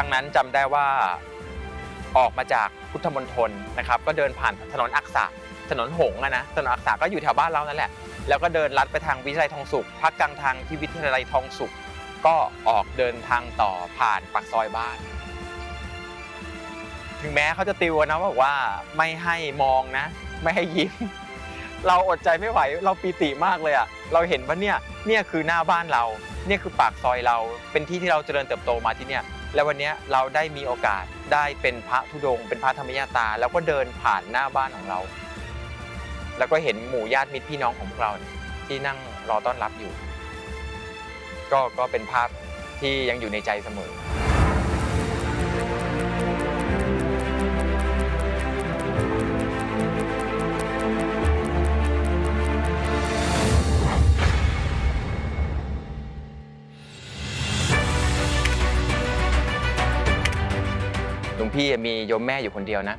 รั้งนั้นจำได้ว่าออกมาจากพุทธมณฑลนะครับ ก็เดินผ่านถนนอักษะถนนหงอะนะถนนอักษะก็อยู่แถวบ้านเรานั่นแหละ แล้วก็เดินลัดไปทางวิทยาลัยทองสุขพักกลางทางที่วิทยาลัยทองสุข ก็ออกเดินทางต่อผ่านปากซอยบ้าน ถึงแม้เขาจะติวนะบอกว่าไม่ให้มองนะ ไม่ให้ยิ้ม เราอดใจไม่ไหว เราปีติมากเลยอะเราเห็นว่าเนี่ยเนี่ยคือหน้าบ้านเรา เนี่ยคือปากซอยเรา เป็นที่ที่เราเจริญเติบโตมาที่เนี่ย แล้ววันนี้เราได้มีโอกาสได้เป็นพระธุดงค์เป็นพระธรรมยาตา แล้วก็เดินผ่านหน้าบ้านของเรา แล้วก็เห็นหมู่ญาติมิตรพี่น้องของพวกเราที่นั่งรอต้อนรับอยู่ ก็ก็เป็นภาพที่ยังอยู่ในใจเสมอ มีโยมแม่อยู่คนเดียวนะ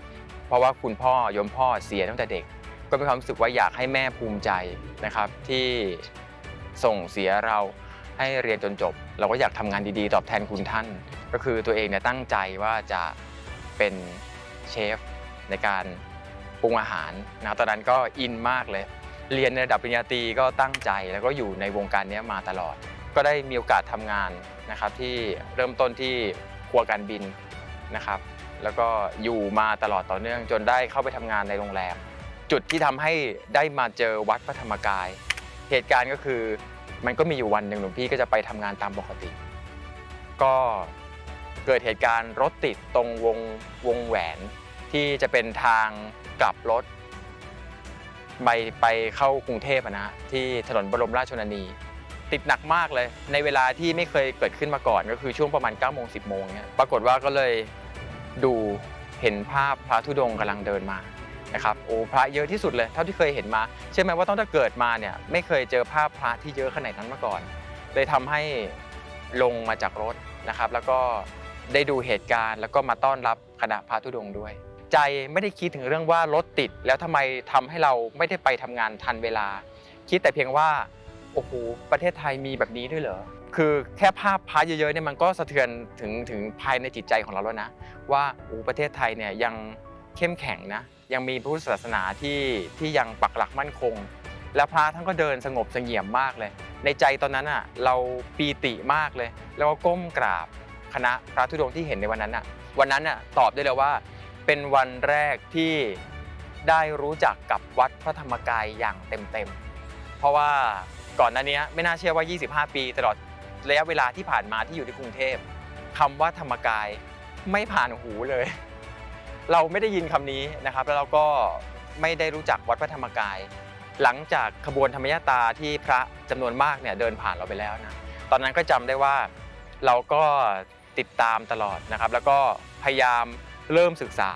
เพราะว่าคุณพ่อโยมพ่อเสียตั้งแต่เด็ก ก็มีความรู้สึกว่าอยากให้แม่ภูมิใจนะครับ ที่ส่งเสียเราให้เรียนจนจบ เราก็อยากทำงานดีๆ ตอบแทนคุณท่าน ก็คือตัวเองเนี่ยตั้งใจว่าจะเป็นเชฟในการปรุงอาหารนะตอนนั้นก็อินมากเลย เรียนในระดับปริญญาตรีก็ตั้งใจแล้วก็อยู่ในวงการนี้มาตลอด ก็ได้มีโอกาสทำงานนะครับที่เริ่มต้นที่ครัวการบินนะครับ แล้วก็อยู่มาตลอดต่อเนื่อง จนได้เข้าไปทำงานในโรงแรม จุดที่ทำให้ได้มาเจอวัดพระธรรมกาย เหตุการณ์ก็คือมันก็มีอยู่วันหนึ่งหลวงพี่ก็จะไปทำงานตามปกติ ก็เกิดเหตุการณ์รถติดตรงวงวงแหวนที่จะเป็นทางกลับรถไปไปเข้ากรุงเทพนะฮะที่ถนนบรมราชชนนี ติดหนักมากเลย ในเวลาที่ไม่เคยเกิดขึ้นมาก่อนก็คือช่วงประมาณ9ก้าโมงสิบโมงเนี่ยปรากฏว่าก็เลย ดูเห็นภาพพระธุดงค์กำลังเดินมานะครับโอ้พระเยอะที่สุดเลยเท่าที่เคยเห็นมาเชื่อไหมว่าตั้งแต่เกิดมาเนี่ยไม่เคยเจอภาพพระที่เยอะขนาดนั้นมาก่อน เลยทำให้ลงมาจากรถนะครับ แล้วก็ได้ดูเหตุการณ์ แล้วก็มาต้อนรับคณะพระธุดงค์ด้วย ใจไม่ได้คิดถึงเรื่องว่ารถติด แล้วทำไมทำให้เราไม่ได้ไปทำงานทันเวลา คิดแต่เพียงว่าโอ้โหประเทศไทยมีแบบนี้ด้วยเหรอ คือแค่ภาพพระเยอะๆเนี่ยมันก็สะเทือนถึงถึงภายในจิตใจของเราแล้วนะ ว่าอ้ประเทศไทยเนี่ยยังเข้มแข็งนะยังมีพุทธศาสนาที่ที่ยังปักหลักมั่นคง และพระท่านก็เดินสงบเสงี่ยมมากเลย ในใจตอนนั้นอะเราปีติมากเลย แล้วก็ก้มกราบคณะพระธุดงค์ที่เห็นในวันนั้นอะวันนั้นอะตอบได้เลยว่าเป็นวันแรกที่ได้รู้จักกับวัดพระธรรมกายอย่างเต็มๆเพราะว่าก่อนหน้านี้ไม่น่าเชื่อว่า 25 ปีตลอด ระยะเวลาที่ผ่านมาที่อยู่ที่กรุงเทพคำว่าธรรมกายไม่ผ่านหูเลย เราไม่ได้ยินคำนี้นะครับ แล้วเราก็ไม่ได้รู้จักวัดพระธรรมกาย หลังจากขบวนธรรมยาตาที่พระจำนวนมากเนี่ยเดินผ่านเราไปแล้วนะตอนนั้นก็จำได้ว่าเราก็ติดตามตลอดนะครับ แล้วก็พยายามเริ่มศึกษา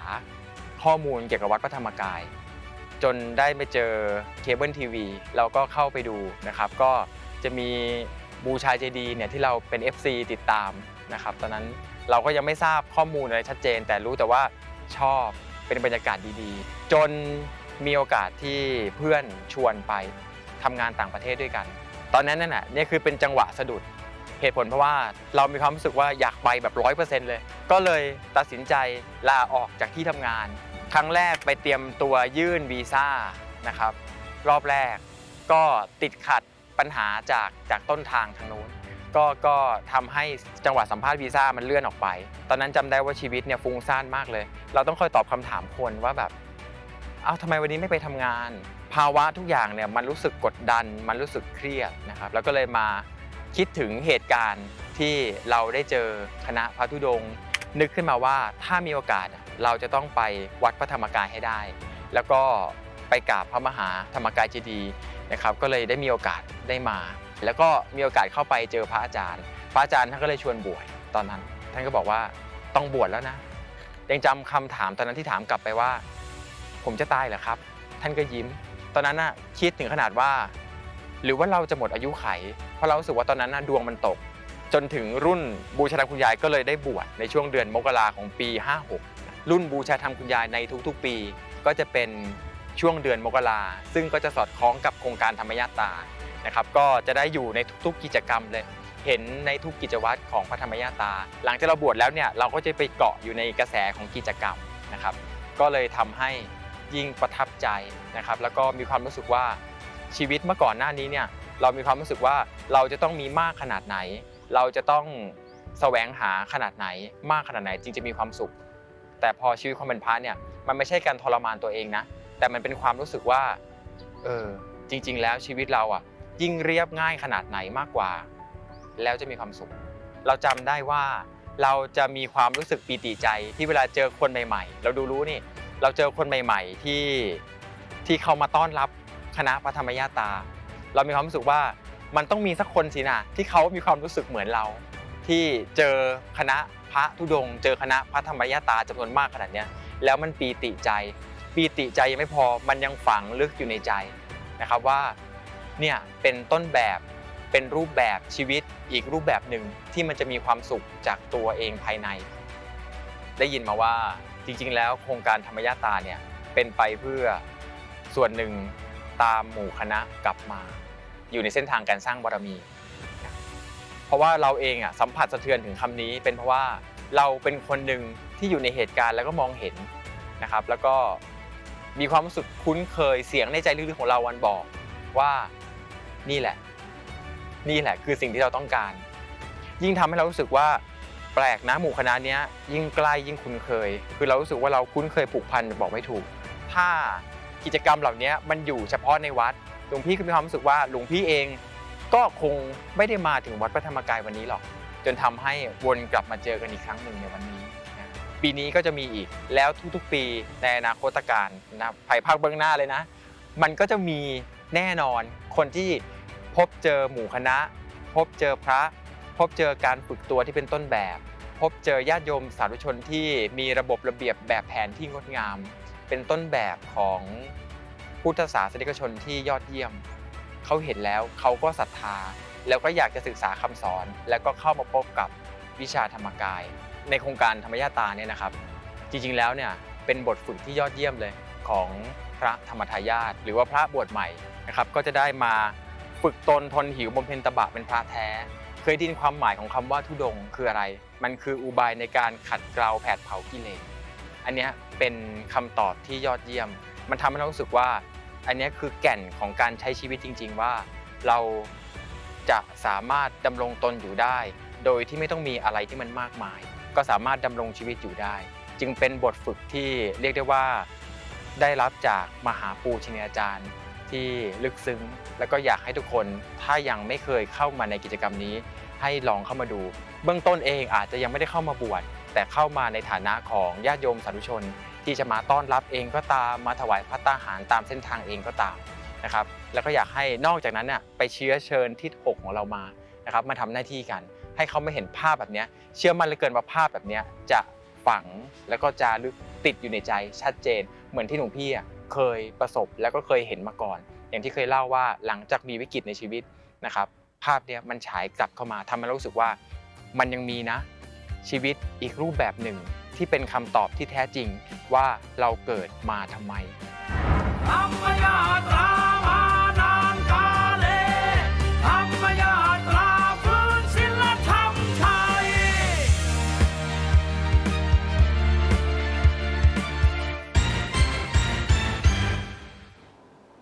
ข้อมูลเกี่ยวกับวัดพระธรรมกาย จนได้ไปเจอเคเบิลทีวีเราก็เข้าไปดูนะครับ ก็จะมี บูชาเจดีเนี่ยที่เราเป็น FC ติดตามนะครับตอนนั้นเราก็ยังไม่ทราบข้อมูลอะไรชัดเจน แต่รู้แต่ว่าชอบเป็นบรรยากาศดีๆ จนมีโอกาสที่เพื่อนชวนไปทำงานต่างประเทศด้วยกัน ตอนนั้นนั่นน่ะนี่คือเป็นจังหวะสะดุดเหตุผลเพราะว่าเรามีความรู้สึกว่าอยากไปแบบร้อยเปอร์เซ็นต์เลย ก็เลยตัดสินใจลาออกจากที่ทำงาน ครั้งแรกไปเตรียมตัวยื่นวีซ่านะครับ รอบแรกก็ติดขัด ปัญหาจากจากต้นทางทางนู้นก็ก็ทำให้จังหวะสัมภาษณ์วีซ่ามันเลื่อนออกไป ตอนนั้นจำได้ว่าชีวิตเนี่ยฟุ้งซ่านมากเลย เราต้องคอยตอบคำถามคนว่าแบบเอ้าทำไมวันนี้ไม่ไปทำงาน ภาวะทุกอย่างเนี่ยมันรู้สึกกดดัน มันรู้สึกเครียดนะครับ แล้วก็เลยมาคิดถึงเหตุการณ์ที่เราได้เจอคณะพระธุดงค์นึกขึ้นมาว่าถ้ามีโอกาสอะเราจะต้องไปวัดพระธรรมกายให้ได้ แล้วก็ ไปกราบพระมหาธรรมกายเจดีย์นะครับก็เลยได้มีโอกาสได้มา แล้วก็มีโอกาสเข้าไปเจอพระอาจารย์ พระอาจารย์ท่านก็เลยชวนบวชตอนนั้น ท่านก็บอกว่าต้องบวชแล้วนะยังจำคำถามตอนนั้นที่ถามกลับไปว่า ผมจะตายเหรอครับ ท่านก็ยิ้ม ตอนนั้นน่ะคิดถึงขนาดว่า หรือว่าเราจะหมดอายุไข เพราะเราสึกว่าตอนนั้นน่ะดวงมันตก จนถึงรุ่นบูชาธรรมคุณยายก็เลยได้บวชในช่วงเดือนมกราของปี 56 รุ่นบูชาธรรมคุณยายในทุกๆปี ก็จะเป็น ช่วงเดือนมกราซึ่งก็จะสอดคล้องกับโครงการธรรมยาตานะครับก็จะได้อยู่ในทุกๆกิจกรรมเลย เห็นในทุกกิจวัตรของพระธรรมยาตา หลังจากเราบวชแล้วเนี่ยเราก็จะไปเกาะอยู่ในกระแสของกิจกรรมนะครับ ก็เลยทำให้ยิ่งประทับใจนะครับแล้วก็มีความรู้สึกว่าชีวิตเมื่อก่อนหน้านี้เนี่ยเรามีความรู้สึกว่าเราจะต้องมีมากขนาดไหน เราจะต้องแสวงหาขนาดไหน มากขนาดไหนจึงจะมีความสุข แต่พอชีวิตความเป็นพระเนี่ยมันไม่ใช่การทรมานตัวเองนะ แต่มันเป็นความรู้สึกว่าเออจริง ๆ แล้วชีวิตเราอะ ยิ่งเรียบง่ายขนาดไหนมากกว่า แล้วจะมีความสุข เราจำได้ว่าเราจะมีความรู้สึกปีติใจที่เวลาเจอคนใหม่ ๆ เราดูรู้นี่ เราเจอคนใหม่ ๆ ที่ที่เขามาต้อนรับคณะพระธรรมยาตา เรามีความรู้สึกว่ามันต้องมีสักคนสินะที่เขามีความรู้สึกเหมือนเรา ที่เจอคณะพระธุดง เจอคณะพระธรรมยาตาจำนวนมากขนาดเนี้ยแล้วมันปีติใจ ปีติใจยังไม่พอมันยังฝังลึกอยู่ในใจนะครับว่าเนี่ยเป็นต้นแบบเป็นรูปแบบชีวิตอีกรูปแบบหนึ่งที่มันจะมีความสุขจากตัวเองภายใน ได้ยินมาว่าจริงๆ แล้วโครงการธรรมยาตาเนี่ยเป็นไปเพื่อส่วนหนึ่งตามหมู่คณะกลับมา อยู่ในเส้นทางการสร้างบารมี เพราะว่าเราเองอะสัมผัสสะเทือนถึงคำนี้ เป็นเพราะว่าเราเป็นคนหนึ่งที่อยู่ในเหตุการณ์แล้วก็มองเห็นนะครับ แล้วก็ มีความรู้สึกคุ้นเคยเสียงในใจลึกๆของเราวันบอกว่านี่แหละ นี่แหละคือสิ่งที่เราต้องการ ยิ่งทำให้เรารู้สึกว่าแปลกนะหมู่คณะนี้ยิ่งใกล้ยิ่งคุ้นเคย คือเรารู้สึกว่าเราคุ้นเคยผูกพันบอกไม่ถูก ถ้ากิจกรรมเหล่านี้มันอยู่เฉพาะในวัดหลวงพี่ก็มีความรู้สึกว่าหลวงพี่เองก็คงไม่ได้มาถึงวัดพระธรรมกายวันนี้หรอก จนทำให้วนกลับมาเจอกันอีกครั้งหนึ่งในวันนี้ ปีนี้ก็จะมีอีกแล้วทุกๆ ปีในอนาคตการนะภายภาคเบื้องหน้าเลยนะ มันก็จะมีแน่นอนคนที่พบเจอหมู่คณะ พบเจอพระ พบเจอการฝึกตัวที่เป็นต้นแบบ พบเจอญาติโยมสาธุชนที่มีระบบระเบียบแบบแผนที่งดงาม เป็นต้นแบบของพุทธศาสนิกชนที่ยอดเยี่ยม เขาเห็นแล้วเขาก็ศรัทธา แล้วก็อยากจะศึกษาคำสอน แล้วก็เข้ามาพบกับวิชาธรรมกาย ในโครงการธรรมยาตาเนี่ยนะครับ จริงๆแล้วเนี่ยเป็นบทฝึกที่ยอดเยี่ยมเลยของพระธรรมทายาทหรือว่าพระบวชใหม่นะครับก็จะได้มาฝึกตนทนหิวบำเพ็ญตบะเป็นพระแท้ เคยได้ยินความหมายของคำว่าทุดงคืออะไร มันคืออุบายในการขัดเกลาแผดเผากิเลสอันเนี้ยเป็นคำตอบที่ยอดเยี่ยม มันทำให้เรารู้สึกว่า อันเนี้ยคือแก่นของการใช้ชีวิตจริง ๆ ว่าเราจะสามารถดำรงตนอยู่ได้ โดยที่ไม่ต้องมีอะไรที่มันมากมาย ก็สามารถดำรงชีวิตอยู่ได้ จึงเป็นบทฝึกที่เรียกได้ว่าได้รับจากมหาปูชนียาจารย์ที่ลึกซึ้ง แล้วก็อยากให้ทุกคนถ้ายังไม่เคยเข้ามาในกิจกรรมนี้ ให้ลองเข้ามาดู เบื้องต้นเองอาจจะยังไม่ได้เข้ามาบวชแต่เข้ามาในฐานะของญาติโยมสาธุชน ที่จะมาต้อนรับเองก็ตามมาถวายพระตาหารตามเส้นทางเองก็ตามนะครับแล้วก็อยากให้นอกจากนั้นเนี่ยไปเชื้อเชิญทิศหกของเรามานะครับมาทำหน้าที่กัน ให้เขาไม่เห็นภาพแบบนี้เชื่อมั่นเหลือเกินว่าภาพแบบนี้จะฝังแล้วก็จะลึกติดอยู่ในใจชัดเจน เหมือนที่หลวงพี่เคยประสบแล้วก็เคยเห็นมาก่อน อย่างที่เคยเล่าว่าหลังจากมีวิกฤตในชีวิตนะครับภาพเนี้ยมันฉายกลับเข้ามาทำให้รู้สึกว่ามันยังมีนะ ชีวิตอีกรูปแบบหนึ่งที่เป็นคำตอบที่แท้จริงว่าเราเกิดมาทำไม